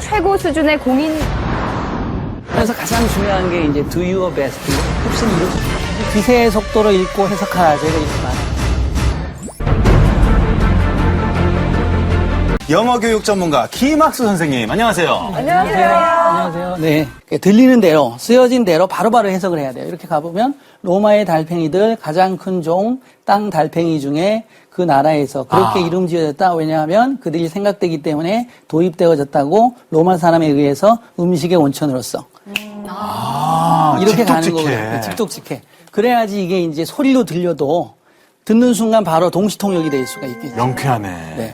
최고 수준의 공인 그래서 가장 중요한 게 이제 do your best. 흡신 이루 기세의 속도로 읽고 해석하자. 이거 영어 교육 전문가 키막스 선생님, 안녕하세요. 안녕하세요. 네. 들리는 대로, 쓰여진 대로 바로 바로 해석을 해야 돼요. 이렇게 가보면 로마의 달팽이들 가장 큰 종, 땅 달팽이 중에 그 나라에서 그렇게 이름 지어졌다. 왜냐하면 그들이 생각되기 때문에 도입되어졌다고 로마 사람에 의해서 음식의 원천으로서. 아, 이렇게 가는 직독직해. 거거든요. 네, 직독직해. 그래야지 이게 이제 소리로 들려도 듣는 순간 바로 동시통역이 될 수가 있겠죠. 명쾌하네. 네.